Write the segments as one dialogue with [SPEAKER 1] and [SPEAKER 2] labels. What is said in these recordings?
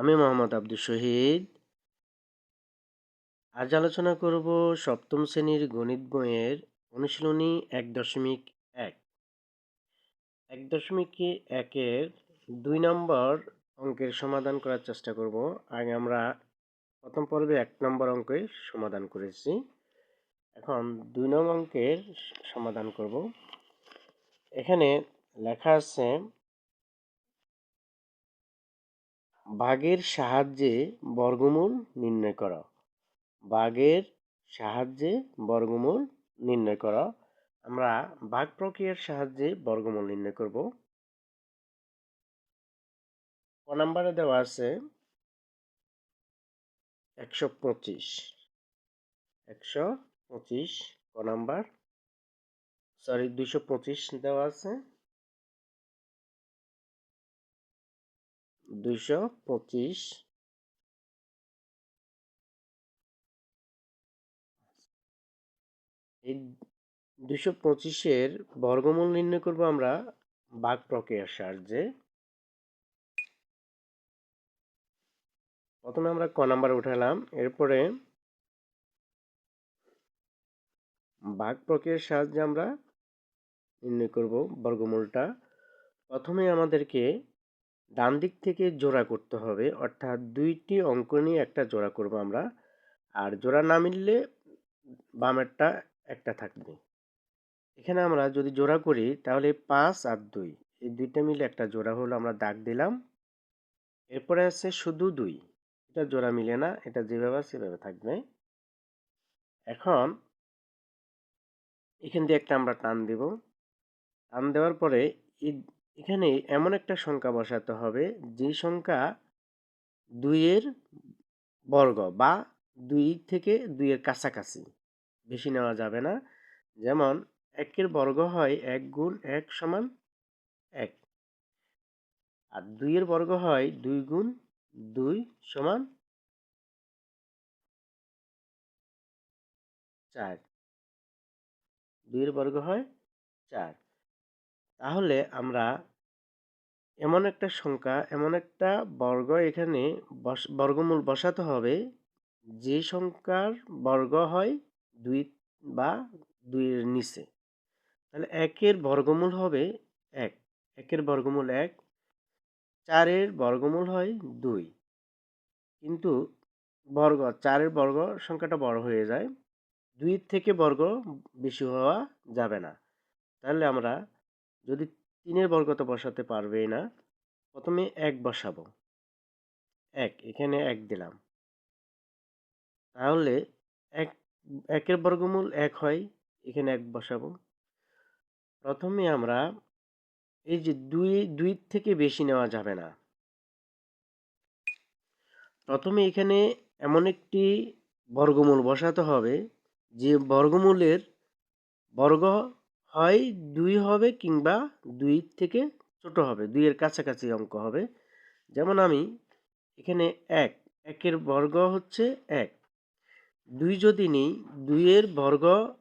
[SPEAKER 1] আমি মোহাম্মদ আব্দুল শহীদ। আজ আলোচনা করব সপ্তম শ্রেণির গণিত বইয়ের অনুশীলনী এক দশমিক এক। এক দশমিক একের দুই নম্বর অঙ্কের সমাধান করার চেষ্টা করব। আগে আমরা প্রথম পর্বে এক নম্বর অঙ্কের সমাধান করেছি। এখন দুই নম্বর অঙ্কের সমাধান করব। এখানে লেখা আছে বাঘের সাহায্যে বর্গমূল নির্ণয় করা। বাঘের সাহায্যে বর্গমূল নির্ণয় করা। আমরা বাঘ প্রক্রিয়ার সাহায্যে বর্গমূল নির্ণয় করব। ক নাম্বারে দেওয়া আছে একশো পঁচিশ। একশো পঁচিশ, ক নাম্বার। সরি দুশো পঁচিশ দেওয়া আছে। দুইশো পঁচিশ। এই দুশো পঁচিশের বর্গমূল নির্ণয় করব আমরা বাঘ প্রক্রিয়ার সাহায্যে। প্রথমে আমরা ক নাম্বার উঠালাম। এরপরে বাঘ প্রক্রিয়ার সাহায্যে আমরা নির্ণয় করব বর্গমূলটা। প্রথমে আমাদেরকে ডান দিক থেকে জোড়া করতে হবে। অর্থাৎ দুইটি অঙ্ক নিয়ে একটা জোড়া করব আমরা। আর জোড়া না মিললে বামেরটা একটা থাকবে। এখানে আমরা যদি জোড়া করি, তাহলে পাঁচ আর দুই। এই দুইটা মিলে একটা জোড়া হলো, আমরা দাগ দিলাম। এরপরে আছে শুধু দুই। এটা জোড়া মিলে না, এটা যেভাবে সেভাবে থাকবে। এখন এখান দিয়ে একটা আমরা টান দেব। টান দেওয়ার পরে এখানে এমন একটা সংখ্যা বসাতে হবে যে সংখ্যা দুইয়ের বর্গ বা দুই থেকে দুইয়ের কাছাকাছি। বেশি নেওয়া যাবে না। যেমন, একের বর্গ হয় এক গুণ এক সমান এক। আর দুইয়ের বর্গ হয় দুই গুণ দুই সমান চার। দুইয়ের বর্গ হয় চার। তাহলে আমরা এমন একটা সংখ্যা, এমন একটা বর্গ এখানে বর্গমূল বসাতে হবে। যে সংখ্যার বর্গ হয় দুই বা দুইয়ের নিচে, তাহলে একের বর্গমূল হবে এক। একের বর্গমূল এক, চারের বর্গমূল হয় দুই। কিন্তু বর্গ, চারের বর্গ সংখ্যাটা বড় হয়ে যায়। দুই থেকে বর্গ বেশি হওয়া যাবে না। তাহলে আমরা যদি তিনের বর্গ তো বসাতে পারবেই না, প্রথমে এক বসাবো। এক, এখানে এক দিলাম। তাহলে এক, একের বর্গমূল এক হয়, এখানে এক বসাবো। প্রথমে আমরা এই যে দুই দুই থেকে বেশি নেওয়া যাবে না। প্রথমে এখানে এমন একটি বর্গমূল বসাতে হবে, যে বর্গমূলের বর্গ হয় দুই হবে কিংবা দুই থেকে ছোট হবে, দুইয়ের কাছাকাছি অঙ্ক হবে। যেমন আমি এখানে এক, একের বর্গ হচ্ছে এক। দুই যদি নিই, দুইয়ের বর্গ,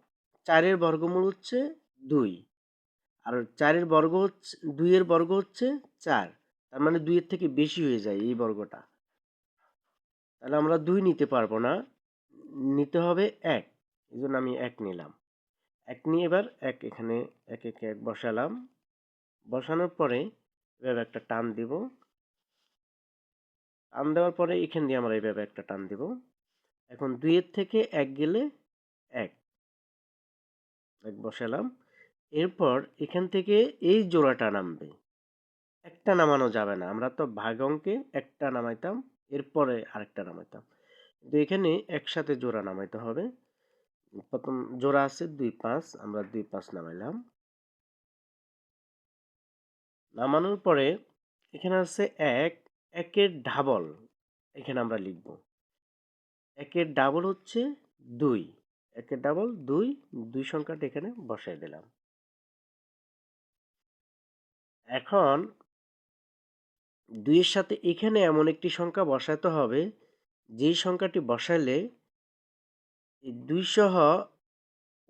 [SPEAKER 1] চারের বর্গমূল হচ্ছে দুই। আর চারের বর্গ হচ্ছে, দুইয়ের বর্গ হচ্ছে চার। তার মানে দুইয়ের থেকে বেশি হয়ে যায় এই বর্গটা। তাহলে আমরা দুই নিতে পারব না। নিতে হবে এক। এই জন্য আমি এক নিলাম। এক নিয়ে এবার এক এখানে এক এক এক বসালাম। বসানোর পরে এভাবে একটা টান দিব। টান দেওয়ার পরে এখান দিয়ে আমরা এইভাবে একটা টান দিব। এখন দুইয়ের থেকে এক গেলে এক। এক বসালাম। এরপর এখান থেকে এই জোড়াটা নামবে। একটা নামানো যাবে না। আমরা তো ভাগ অঙ্কে একটা নামাইতাম, এরপরে আরেকটা নামাইতাম। কিন্তু এখানে একসাথে জোড়া নামাইতে হবে। প্রথম জোড়া আছে দুই পাঁচ, আমরা দুই পাঁচ নামাইলাম। নামানোর পরে এখানে আছে এক, একের ডাবল, এখানে আমরা লিখব। একের ডাবল হচ্ছে দুই, একের ডাবল দুই দুই সংখ্যাটা এখানে বসাই দিলাম। এখন দুইয়ের সাথে এখানে এমন একটি সংখ্যা বসাতে হবে, যেই সংখ্যাটি বসাইলে এই দুই সহ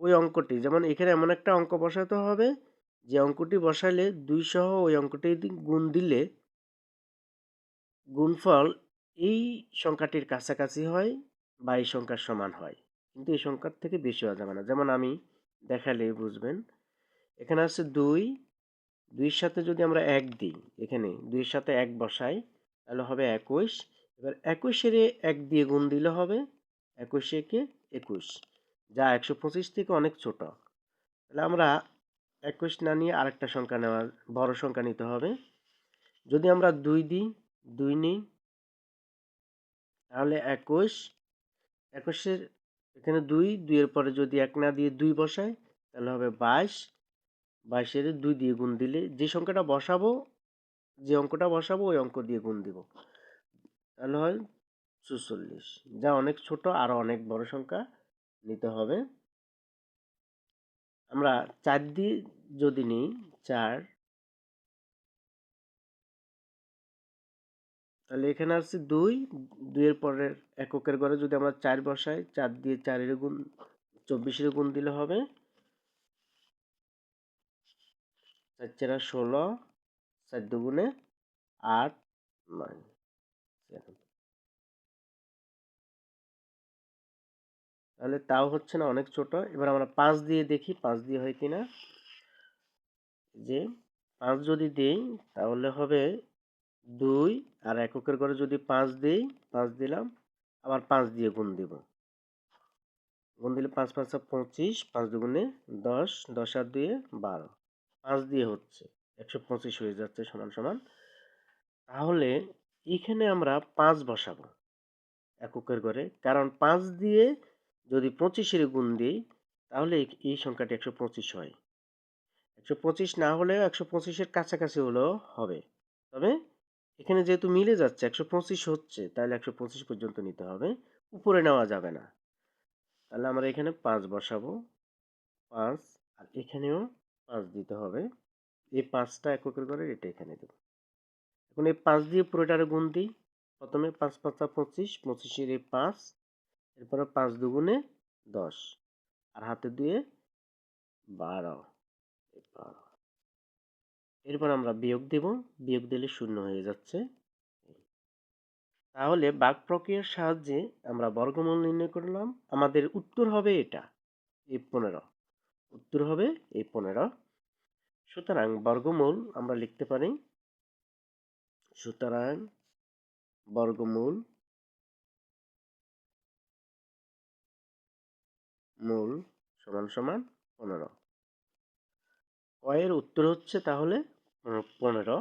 [SPEAKER 1] ওই অঙ্কটি, যেমন এখানে এমন একটা অঙ্ক বসাতে হবে, যে অঙ্কটি বসালে দুই সহ ওই অঙ্কটি গুণ দিলে গুণফল এই সংখ্যাটির কাছাকাছি হয় বা এই সংখ্যার সমান হয়। কিন্তু এই সংখ্যার থেকে বেশি হওয়া যাবে না। যেমন আমি দেখালে বুঝবেন, এখানে আছে দুই, দুইয়ের সাথে যদি আমরা এক দিই, এখানে দুইয়ের সাথে এক বসাই, তাহলে হবে একুশ। এবার একুশের এক দিয়ে গুণ দিলে হবে, একুশ একে একুশ, যা একশো পঁচিশ থেকে অনেক ছোট। তাহলে আমরা একুশ না নিয়ে আরেকটা সংখ্যা নেওয়ার, বড় সংখ্যা নিতে হবে। যদি আমরা দুই দিই, দুই নিই, তাহলে একুশ, একুশের এখানে দুই, দুইয়ের পরে যদি এক না দিয়ে দুই বসাই, তাহলে হবে বাইশ। বাইশের দুই দিয়ে গুণ দিলে যে সংখ্যাটা বসাবো, যে অঙ্কটা বসাবো, ওই অঙ্ক দিয়ে গুণ দিব। তাহলে হয় চুচল্লিশ, যা অনেক ছোট আরও অনেক বড় সংখ্যা নিতে হবে। আমরা চার দিয়ে যদি নিই, চার। তাহলে এখানে আসছে দুই, দুইয়ের পরের এককের ঘরে যদি আমরা চার বসাই, চার দিয়ে চারের গুণ, চব্বিশের গুণ দিলে হবে। চার চারা ষোলো, চার দুগুণে আট, নয়। তাহলে তাও হচ্ছে না অনেক ছোট। এবার আমরা পাঁচ দিয়ে দেখি, পাঁচ দিয়ে হয় কিনা। যে পাঁচ যদি দেই, তাহলে হবে দুই, আর এককের ঘরে যদি পাঁচ দিই, পাঁচ দিলাম, আবার পাঁচ দিয়ে গুণ দিব। গুণ দিলে পাঁচ পাঁচ পঁচিশ, পাঁচ দুগুণে দশ দশ আর দুয়ে বারো। পাঁচ দিয়ে হচ্ছে, একশো পঁচিশ হয়ে যাচ্ছে সমান সমান। তাহলে এখানে আমরা পাঁচ বসাবো এককের ঘরে, কারণ পাঁচ দিয়ে যদি পঁচিশের গুণ দিই, তাহলে এই সংখ্যাটি একশো পঁচিশ হয়। একশো পঁচিশ না হলেও একশো পঁচিশের কাছাকাছি হলেও হবে। তবে এখানে যেহেতু মিলে যাচ্ছে, একশো পঁচিশ হচ্ছে, তাহলে একশো পঁচিশ পর্যন্ত নিতে হবে। উপরে নেওয়া যাবে না। তাহলে আমরা এখানে পাঁচ বসাবো। পাঁচ, আর এখানেও পাঁচ দিতে হবে। এই পাঁচটা এককের করে এটা এখানে দেবো। এখন এই পাঁচ দিয়ে পুরোটারে গুণ দিই। প্রথমে পাঁচ পাঁচটা পঁচিশ, পঁচিশের এই পাঁচ এরপরে পাঁচ দুগুণে দশ। আর হাতে দিয়ে বারো। বারো। এরপর আমরা বিয়োগ দেব। বিয়োগ দিলে শূন্য হয়ে যাচ্ছে। তাহলে বাক প্রক্রিয়ার সাহায্যে আমরা বর্গমূল নির্ণয় করলাম। আমাদের উত্তর হবে এটা এই পনেরো। উত্তর হবে এই পনেরো। সুতরাং বর্গমূল আমরা লিখতে পারি। সুতরাং বর্গমূল মূল সমান সমান পনেরো। কয়ের উত্তর হচ্ছে তাহলে পনেরো।